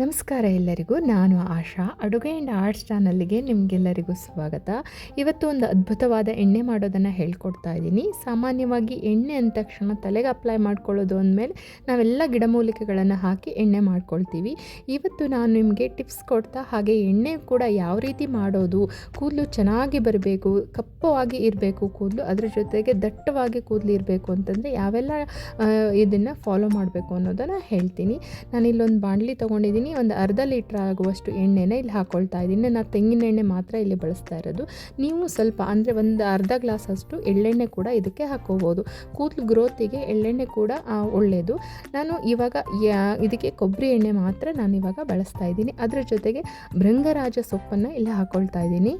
ನಮಸ್ಕಾರ ಎಲ್ಲರಿಗೂ, ನಾನು ಆಶಾ. ಅಡುಗೆ ಆ್ಯಂಡ್ ಆರ್ಟ್ಸ್ ಚಾನಲ್ಗೆ ನಿಮಗೆಲ್ಲರಿಗೂ ಸ್ವಾಗತ. ಇವತ್ತು ಒಂದು ಅದ್ಭುತವಾದ ಎಣ್ಣೆ ಮಾಡೋದನ್ನು ಹೇಳ್ಕೊಡ್ತಾ ಇದ್ದೀನಿ. ಸಾಮಾನ್ಯವಾಗಿ ಎಣ್ಣೆ ಅಂದ ತಕ್ಷಣ ತಲೆಗೆ ಅಪ್ಲೈ ಮಾಡ್ಕೊಳ್ಳೋದು ಅಂದಮೇಲೆ ನಾವೆಲ್ಲ ಗಿಡಮೂಲಿಕೆಗಳನ್ನು ಹಾಕಿ ಎಣ್ಣೆ ಮಾಡ್ಕೊಳ್ತೀವಿ. ಇವತ್ತು ನಾನು ನಿಮಗೆ ಟಿಪ್ಸ್ ಕೊಡ್ತಾ, ಹಾಗೆ ಎಣ್ಣೆ ಕೂಡ ಯಾವ ರೀತಿ ಮಾಡೋದು, ಕೂದಲು ಚೆನ್ನಾಗಿ ಬರಬೇಕು, ಕಪ್ಪವಾಗಿ ಇರಬೇಕು ಕೂದಲು, ಅದರ ಜೊತೆಗೆ ದಟ್ಟವಾಗಿ ಕೂದಲು ಇರಬೇಕು ಅಂತಂದರೆ ಯಾವೆಲ್ಲ ಇದನ್ನು ಫಾಲೋ ಮಾಡಬೇಕು ಅನ್ನೋದನ್ನು ಹೇಳ್ತೀನಿ. ನಾನಿಲ್ಲೊಂದು ಬಾಣಲಿ ತೊಗೊಂಡಿದ್ದೀನಿ. ಒಂದು ಅರ್ಧ ಲೀಟ್ರ್ ಆಗುವಷ್ಟು ಎಣ್ಣೆನ ಇಲ್ಲಿ ಹಾಕ್ಕೊಳ್ತಾ ಇದ್ದೀನಿ. ನಾನು ತೆಂಗಿನ ಎಣ್ಣೆ ಮಾತ್ರ ಇಲ್ಲಿ ಬಳಸ್ತಾ ಇರೋದು. ನೀವು ಸ್ವಲ್ಪ ಅಂದರೆ ಒಂದು ಅರ್ಧ ಗ್ಲಾಸ್ ಅಷ್ಟು ಎಳ್ಳೆಣ್ಣೆ ಕೂಡ ಇದಕ್ಕೆ ಹಾಕೋಬೋದು. ಕೂದಲು ಗ್ರೋತಿಗೆ ಎಳ್ಳೆಣ್ಣೆ ಕೂಡ ಒಳ್ಳೆಯದು ನಾನು ಇವಾಗ ಇದಕ್ಕೆ ಕೊಬ್ಬರಿ ಎಣ್ಣೆ ಮಾತ್ರ ನಾನು ಇವಾಗ ಬಳಸ್ತಾ ಇದ್ದೀನಿ. ಅದರ ಜೊತೆಗೆ ಭೃಂಗರಾಜ ಸೊಪ್ಪನ್ನು ಇಲ್ಲಿ ಹಾಕ್ಕೊಳ್ತಾ ಇದ್ದೀನಿ.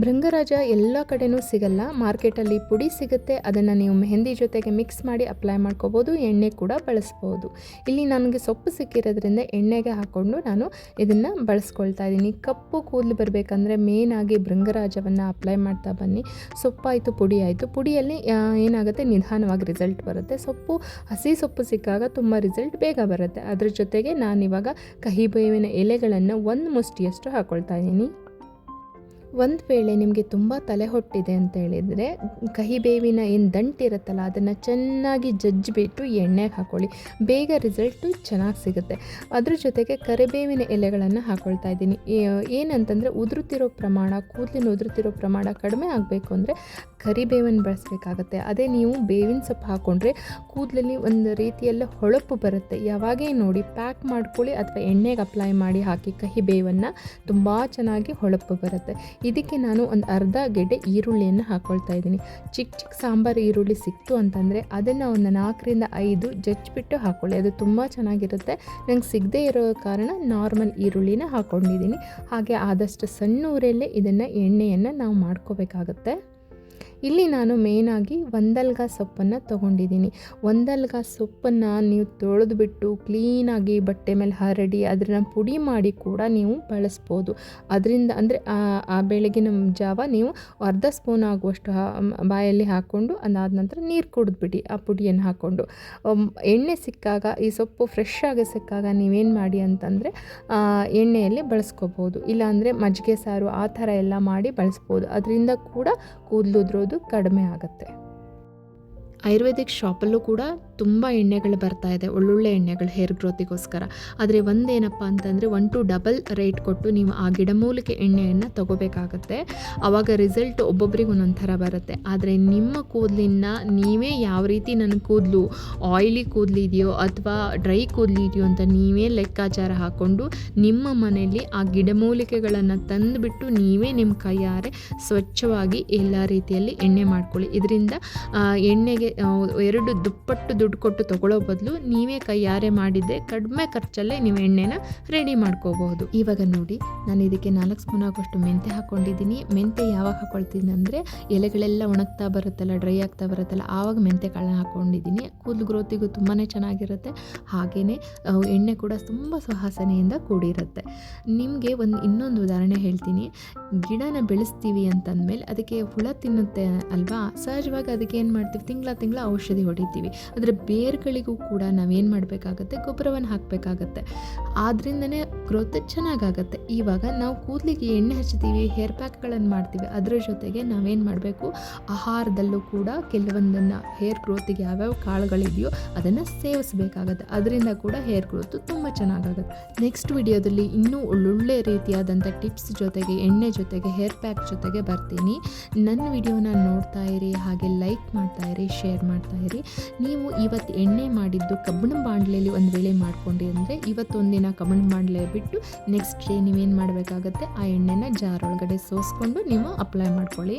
ಭೃಂಗರಾಜ ಎಲ್ಲ ಕಡೆನೂ ಸಿಗಲ್ಲ. ಮಾರ್ಕೆಟಲ್ಲಿ ಪುಡಿ ಸಿಗುತ್ತೆ. ಅದನ್ನು ನೀವು ಮೆಹಂದಿ ಜೊತೆಗೆ ಮಿಕ್ಸ್ ಮಾಡಿ ಅಪ್ಲೈ ಮಾಡ್ಕೋಬೋದು. ಎಣ್ಣೆ ಕೂಡ ಬಳಸ್ಬೋದು. ಇಲ್ಲಿ ನನಗೆ ಸೊಪ್ಪು ಸಿಕ್ಕಿರೋದ್ರಿಂದ ಎಣ್ಣೆಗೆ ಹಾಕ್ಕೊಂಡು ನಾನು ಇದನ್ನು ಬಳಸ್ಕೊಳ್ತಾ ಇದ್ದೀನಿ. ಕಪ್ಪು ಕೂದಲು ಬರಬೇಕಂದ್ರೆ ಮೇನಾಗಿ ಭೃಂಗರಾಜವನ್ನು ಅಪ್ಲೈ ಮಾಡ್ತಾ ಬನ್ನಿ. ಸೊಪ್ಪಾಯಿತು, ಪುಡಿ ಆಯಿತು. ಪುಡಿಯಲ್ಲಿ ಏನಾಗುತ್ತೆ? ನಿಧಾನವಾಗಿ ರಿಸಲ್ಟ್ ಬರುತ್ತೆ. ಸೊಪ್ಪು, ಹಸಿ ಸೊಪ್ಪು ಸಿಕ್ಕಾಗ ತುಂಬ ರಿಸಲ್ಟ್ ಬೇಗ ಬರುತ್ತೆ. ಅದ್ರ ಜೊತೆಗೆ ನಾನಿವಾಗ ಕಹಿ ಬೇವಿನ ಎಲೆಗಳನ್ನು ಒಂದು ಮುಷ್ಟಿಯಷ್ಟು ಹಾಕ್ಕೊಳ್ತಾ ಇದ್ದೀನಿ. ಒಂದು ವೇಳೆ ನಿಮಗೆ ತುಂಬ ತಲೆ ಹೊಟ್ಟಿದೆ ಅಂತ ಹೇಳಿದರೆ ಕಹಿ ಬೇವಿನ ಏನು ದಂಟಿರುತ್ತಲ್ಲ ಅದನ್ನು ಚೆನ್ನಾಗಿ ಜಜ್ಜಿಬಿಟ್ಟು ಎಣ್ಣೆಗೆ ಹಾಕ್ಕೊಳ್ಳಿ ಬೇಗ ರಿಸಲ್ಟು ಚೆನ್ನಾಗಿ ಸಿಗುತ್ತೆ. ಅದ್ರ ಜೊತೆಗೆ ಕರಿಬೇವಿನ ಎಲೆಗಳನ್ನು ಹಾಕ್ಕೊಳ್ತಾ ಇದ್ದೀನಿ. ಏನಂತಂದರೆ ಉದುರುತ್ತಿರೋ ಪ್ರಮಾಣ, ಕೂದಲಿನ ಉದುರುತ್ತಿರೋ ಪ್ರಮಾಣ ಕಡಿಮೆ ಆಗಬೇಕು ಅಂದರೆ ಕರಿಬೇವನ್ನು ಬಳಸಬೇಕಾಗತ್ತೆ. ಅದೇ ನೀವು ಬೇವಿನ ಸೊಪ್ಪು ಹಾಕ್ಕೊಂಡ್ರೆ ಕೂದಲಲ್ಲಿ ಒಂದು ರೀತಿಯಲ್ಲ ಹೊಳಪು ಬರುತ್ತೆ. ಯಾವಾಗೇ ನೋಡಿ ಪ್ಯಾಕ್ ಮಾಡ್ಕೊಳ್ಳಿ ಅಥವಾ ಎಣ್ಣೆಗೆ ಅಪ್ಲೈ ಮಾಡಿ ಹಾಕಿ ಕಹಿ ಬೇವನ್ನು ತುಂಬ ಚೆನ್ನಾಗಿ ಹೊಳಪು ಬರುತ್ತೆ. ಇದಕ್ಕೆ ನಾನು ಒಂದು ಅರ್ಧ ಗೆಡ್ಡೆ ಈರುಳ್ಳಿಯನ್ನು ಹಾಕ್ಕೊಳ್ತಾ ಇದ್ದೀನಿ. ಚಿಕ್ಕ ಚಿಕ್ಕ ಸಾಂಬಾರು ಈರುಳ್ಳಿ ಸಿಕ್ತು ಅಂತಂದರೆ ಅದನ್ನು ಒಂದು ನಾಲ್ಕರಿಂದ ಐದು ಜಜ್ಜಿಬಿಟ್ಟು ಹಾಕ್ಕೊಳ್ಳಿ ಅದು ತುಂಬ ಚೆನ್ನಾಗಿರುತ್ತೆ. ನಂಗೆ ಸಿಗದೇ ಇರೋ ಕಾರಣ ನಾರ್ಮಲ್ ಈರುಳ್ಳಿನ ಹಾಕ್ಕೊಂಡಿದ್ದೀನಿ ಹಾಗೆ ಆದಷ್ಟು ಸಣ್ಣ ಊರಲ್ಲೇ ಇದನ್ನು ಎಣ್ಣೆಯನ್ನು ನಾವು ಮಾಡ್ಕೋಬೇಕಾಗತ್ತೆ. ಇಲ್ಲಿ ನಾನು ಮೇನಾಗಿ ಒಂದಲ್ಗ ಸೊಪ್ಪನ್ನು ತೊಗೊಂಡಿದ್ದೀನಿ. ಒಂದಲ್ಗ ಸೊಪ್ಪನ್ನು ನೀವು ತೊಳೆದುಬಿಟ್ಟು ಕ್ಲೀನಾಗಿ ಬಟ್ಟೆ ಮೇಲೆ ಹರಡಿ ಅದನ್ನು ಪುಡಿ ಮಾಡಿ ಕೂಡ ನೀವು ಬಳಸ್ಬೋದು. ಅದರಿಂದ ಅಂದರೆ ಆ ಬೆಳಗಿನ ಜಾವ ನೀವು ಅರ್ಧ ಸ್ಪೂನ್ ಆಗುವಷ್ಟು ಬಾಯಲ್ಲಿ ಹಾಕ್ಕೊಂಡು ಅದಾದ ನಂತರ ನೀರು ಕುಡಿದ್ಬಿಡಿ ಆ ಪುಡಿಯನ್ನು ಹಾಕ್ಕೊಂಡು ಎಣ್ಣೆ ಸಿಕ್ಕಾಗ ಈ ಸೊಪ್ಪು ಫ್ರೆಶ್ ಆಗಿ ಸಿಕ್ಕಾಗ ನೀವೇನು ಮಾಡಿ ಅಂತಂದರೆ ಎಣ್ಣೆಯಲ್ಲಿ ಬಳಸ್ಕೋಬೋದು. ಇಲ್ಲಾಂದರೆ ಮಜ್ಜಿಗೆ ಸಾರು ಆ ಥರ ಎಲ್ಲ ಮಾಡಿ ಬಳಸ್ಬೋದು. ಅದರಿಂದ ಕೂಡ ಕೂದಲುದ್ರೋದು ಕಡಿಮೆ ಆಗುತ್ತೆ. ಆಯುರ್ವೇದಿಕ್ ಶಾಪಲ್ಲೂ ಕೂಡ ತುಂಬ ಎಣ್ಣೆಗಳು ಬರ್ತಾ ಇದೆ, ಒಳ್ಳೊಳ್ಳೆ ಎಣ್ಣೆಗಳು ಹೇರ್ ಗ್ರೋತಿಗೋಸ್ಕರ ಆದರೆ ಒಂದೇನಪ್ಪ ಅಂತಂದರೆ ಒನ್ ಟು ಡಬಲ್ ರೇಟ್ ಕೊಟ್ಟು ನೀವು ಆ ಗಿಡಮೂಲಿಕೆ ಎಣ್ಣೆಯನ್ನು ತಗೋಬೇಕಾಗತ್ತೆ. ಆವಾಗ ರಿಸಲ್ಟ್ ಒಬ್ಬೊಬ್ರಿಗೆ ಒಂದೊಂದು ಬರುತ್ತೆ. ಆದರೆ ನಿಮ್ಮ ಕೂದಲಿನ ನೀವೇ ಯಾವ ರೀತಿ ನನ್ನ ಕೂದಲು ಆಯಿಲಿ ಕೂದಲಿದೆಯೋ ಅಥವಾ ಡ್ರೈ ಕೂದಲಿದೆಯೋ ಅಂತ ನೀವೇ ಲೆಕ್ಕಾಚಾರ ಹಾಕ್ಕೊಂಡು ನಿಮ್ಮ ಮನೆಯಲ್ಲಿ ಆ ಗಿಡಮೂಲಿಕೆಗಳನ್ನು ತಂದುಬಿಟ್ಟು ನೀವೇ ನಿಮ್ಮ ಕೈಯಾರೆ ಸ್ವಚ್ಛವಾಗಿ ಎಲ್ಲ ರೀತಿಯಲ್ಲಿ ಎಣ್ಣೆ ಮಾಡ್ಕೊಳ್ಳಿ. ಇದರಿಂದ ಎಣ್ಣೆಗೆ ಎರಡು ದುಪ್ಪಟ್ಟು ದುಡ್ಡು ಕೊಟ್ಟು ತೊಗೊಳ್ಳೋ ಬದಲು ನೀವೇ ಕೈಯಾರೆ ಮಾಡಿದ್ದೆ ಕಡಿಮೆ ಖರ್ಚಲ್ಲೇ ನೀವು ಎಣ್ಣೆನ ರೆಡಿ ಮಾಡ್ಕೋಬಹುದು. ಇವಾಗ ನೋಡಿ, ನಾನು ಇದಕ್ಕೆ ನಾಲ್ಕು ಸ್ಪೂನ್ ಆಗೋಷ್ಟು ಮೆಂತೆ ಹಾಕ್ಕೊಂಡಿದ್ದೀನಿ. ಮೆಂತೆ ಯಾವಾಗ ಹಾಕೊಳ್ತೀನಿ ಅಂದರೆ ಎಲೆಗಳೆಲ್ಲ ಒಣಗ್ತಾ ಬರುತ್ತಲ್ಲ ಡ್ರೈ ಆಗ್ತಾ ಬರುತ್ತಲ್ಲ, ಆವಾಗ ಮೆಂತೆ ಕಾಳನ್ನ ಹಾಕ್ಕೊಂಡಿದ್ದೀನಿ. ಕೂದಲು ಗ್ರೋತಿಗೂ ತುಂಬಾ ಚೆನ್ನಾಗಿರುತ್ತೆ. ಹಾಗೆಯೇ ಎಣ್ಣೆ ಕೂಡ ತುಂಬ ಸುವಾಸನೆಯಿಂದ ಕೂಡಿರುತ್ತೆ. ನಿಮಗೆ ಒಂದು ಇನ್ನೊಂದು ಉದಾಹರಣೆ ಹೇಳ್ತೀನಿ. ಗಿಡನ ಬೆಳೆಸ್ತೀವಿ ಅಂತಂದಮೇಲೆ ಅದಕ್ಕೆ ಹುಳ ತಿನ್ನುತ್ತೆ ಅಲ್ವಾ? ಸಹಜವಾಗಿ ಅದಕ್ಕೆ ಏನು ಮಾಡ್ತೀವಿ? ತಿಂಗಳ ತಿಂಗಳ ಔಷಧಿ ಹೊಡಿತೀವಿ. ಅದರ ಬೇರ್ಗಳಿಗೂ ಕೂಡ ನಾವೇನು ಮಾಡಬೇಕಾಗತ್ತೆ? ಗೊಬ್ಬರವನ್ನು ಹಾಕಬೇಕಾಗತ್ತೆ. ಆದ್ರಿಂದನೇ ಗ್ರೋತ್ ಚೆನ್ನಾಗಾಗತ್ತೆ. ಇವಾಗ ನಾವು ಕೂದಲಿಗೆ ಎಣ್ಣೆ ಹಚ್ತೀವಿ ಹೇರ್ ಪ್ಯಾಕ್ಗಳನ್ನು ಮಾಡ್ತೀವಿ. ಅದರ ಜೊತೆಗೆ ನಾವೇನು ಮಾಡಬೇಕು? ಆಹಾರದಲ್ಲೂ ಕೂಡ ಕೆಲವೊಂದನ್ನು ಹೇರ್ ಗ್ರೋತಿಗೆ ಯಾವ್ಯಾವ ಕಾಳುಗಳಿದೆಯೋ ಅದನ್ನು ಸೇವಿಸಬೇಕಾಗತ್ತೆ. ಅದರಿಂದ ಕೂಡ ಹೇರ್ ಗ್ರೋತು ತುಂಬ ಚೆನ್ನಾಗಾಗುತ್ತೆ. ನೆಕ್ಸ್ಟ್ ವಿಡಿಯೋದಲ್ಲಿ ಇನ್ನೂ ಒಳ್ಳೊಳ್ಳೆ ರೀತಿಯಾದಂಥ ಟಿಪ್ಸ್ ಜೊತೆಗೆ ಎಣ್ಣೆ ಜೊತೆಗೆ ಹೇರ್ ಪ್ಯಾಕ್ ಜೊತೆಗೆ ಬರ್ತೀನಿ. ನನ್ನ ವಿಡಿಯೋನ ನೋಡ್ತಾ ಇರಿ, ಹಾಗೆ ಲೈಕ್ ಮಾಡ್ತಾ ಇರಿ, ಶೇರ್ ಮಾಡ್ತಾ ಇರಿ. ನೀವು ಇವತ್ತು ಎಣ್ಣೆ ಮಾಡಿದ್ದು ಕಬ್ಬಣ ಬಾಂಡ್ಲೆಯಲ್ಲಿ ಒಂದು ವೇಳೆ ಮಾಡ್ಕೊಂಡಿ ಅಂದರೆ ಇವತ್ತೊಂದಿನ ಕಬ್ಬಣ ಬಾಂಡ್ಲೆ ಬಿಟ್ಟು ನೆಕ್ಸ್ಟ್ ಡೇ ನೀವೇನು ಮಾಡಬೇಕಾಗತ್ತೆ? ಆ ಎಣ್ಣೆನ ಜಾರ್ ಒಳಗಡೆ ಸೋಸ್ಕೊಂಡು ನೀವು ಅಪ್ಲೈ ಮಾಡ್ಕೊಳ್ಳಿ.